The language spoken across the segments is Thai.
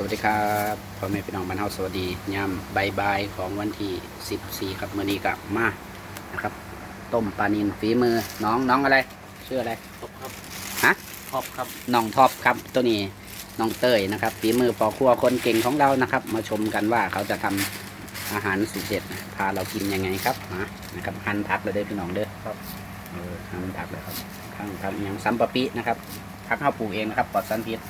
สวัสดีครับพ่อแม่พี่น้องบ้านเฮาสวัสดียามบ่ายๆของวันที่ 14 ครับมื้อนี้ก็มานะครับ ต้มปลานินฝีมือน้องน้องอะไรชื่ออะไรท็อปครับฮะท็อปครับน้องท็อปครับตัวนี้น้องเต้ยนะครับฝีมือปอครัวคนเก่งของเรานะครับ มาชมกันว่าเขาจะทำอาหารสุดเด็ดพาเรากินยังไงครับมานะครับหั่นผักเลยเด้อพี่น้องเด้อครับเออหั่นผักเลยครับข้างครับยังซัมปะปินะครับผักข้าวปลูกเองนะครับปลอดสารพิษ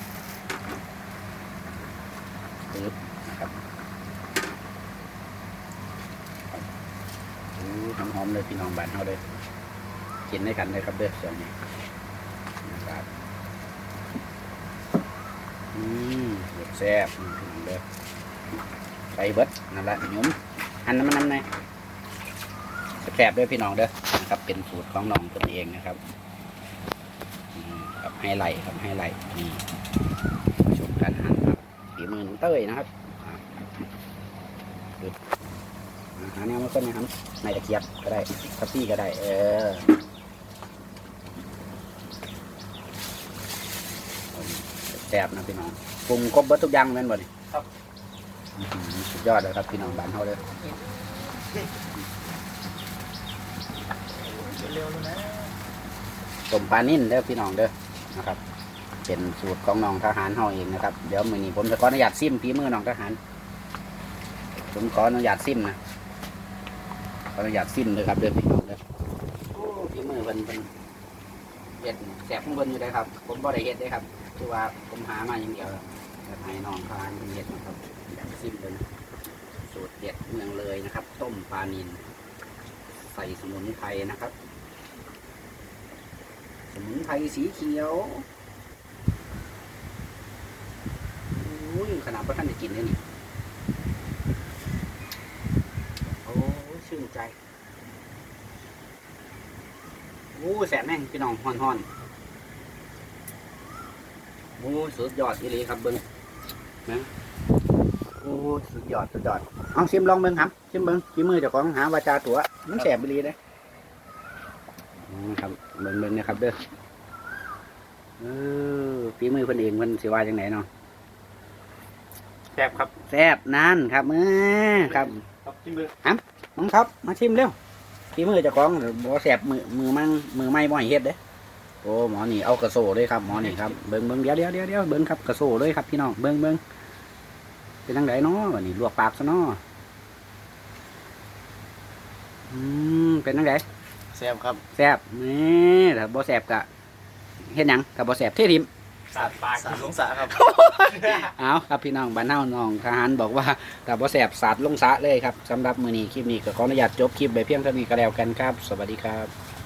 ปึ๊บนะครับโอ้หอมๆเลยพี่น้องบ้านเขาเลยกินได้กันเลยครับเด้อส่วนนี้นะครับอืมแซ่บอืมพี่น้องเด้อใส่เบิดนั่นแหละหยุ่มหั่นน้ำมันน้ำในแซ่บด้วยพี่น้องเด้อนะครับเป็นสูตรของน้องตนเองนะครับอืมกับไฮไลท์ครับไฮไลนี่ เต้ยนะครับอ่าปึ๊บอ่าหาแนวมาต้นนะครับไม่ตะเกียบก็ได้ทัพปี้ก็ได้ เออแซ่บนะพี่น้องปรุงครบเบิดทุกอย่างแม่นบ่นี่ครับอื้อหือสุดยอดเลยครับพี่น้องบ้านเฮาเลยเร็วๆเลยนะต้มปลานิ่นเด้อพี่น้องเด้อนะครับ เป็นสูตรของน้องทหารเฮาเองนะครับ เดี๋ยวมือนี้ผมจะขออนุญาตซิมฝีมือน้องทหาร ผมขออนุญาตซิมนะ ขออนุญาตซิมเลยครับเด้อพี่น้องเด้อโอ้ฝีมือเพิ่นเพิ่นเฮ็ดแซ่บของเพิ่นอยู่ได้ครับ ผมบ่ได้เฮ็ดเด้ครับ คือว่าผมหามาอย่างเดียวแบบให้น้องทหารเพิ่นเฮ็ดนะครับอยากซิมเลยนะสูตรเด็ดเมืองเลยนะครับ ต้มปลานินใส่สมุนไพรนะครับ สมุนไพรสีเขียวอุ้ย ขนาดพระท่านจะกินเลยนี่โอ้ชื่นใจโอ้แสบแม่งพี่น้องฮอนฮอนโอ้สุดยอดอีหลีครับเบิ้งนะโอ้สุดยอดสุดยอดเอาชิมลองเบิ้งครับชิมเบิ้งฝีมือเจ้าของหาวาจาตัวมันแสบอีหลีเลยอืมครับเบิ้งเบิ้งนะครับเด้อเออฝีมือเพิ่นเองเพิ่นสิว่าจังไหนเนาะ ซ่บครับแซ่บนั่นครับเออครับครับจิ้มเลยน้องครับ มาชิมเร็วฝีมือเจ้าของบ่แซ่บมือมือมั่งมือไม่บ่ให้เฮ็ดเด้โอ้หมอนี่เอากระโซเลยครับหมอนี่ครับเบิ่งเบิ่งเดี๋ยวเดี๋ยวเดี๋ยวเดี๋ยวเบิ่งครับกระโซเลยครับพี่น้องเบิ่งเบิ่งเป็นจังไดเนาะวันนี้ลวกปากซะเนาะอืมเป็นจังไดแซ่บครับแซ่บนี่ถ้าบ่แซ่บก็เฮ็ดหยังถ้าบ่แซ่บเททิม สาดปากสาดลงสาครับ เอาครับพี่น้องบ้านเฮาน้องทหารบอกว่าแต่บ่แสบสาดลงสระเลยครับสำหรับมื้อนี้คลิปนี้ก็ขออนุญาตจบคลิปไปเพียงเท่านี้ก็แล้วกันครับ สวัสดีครับ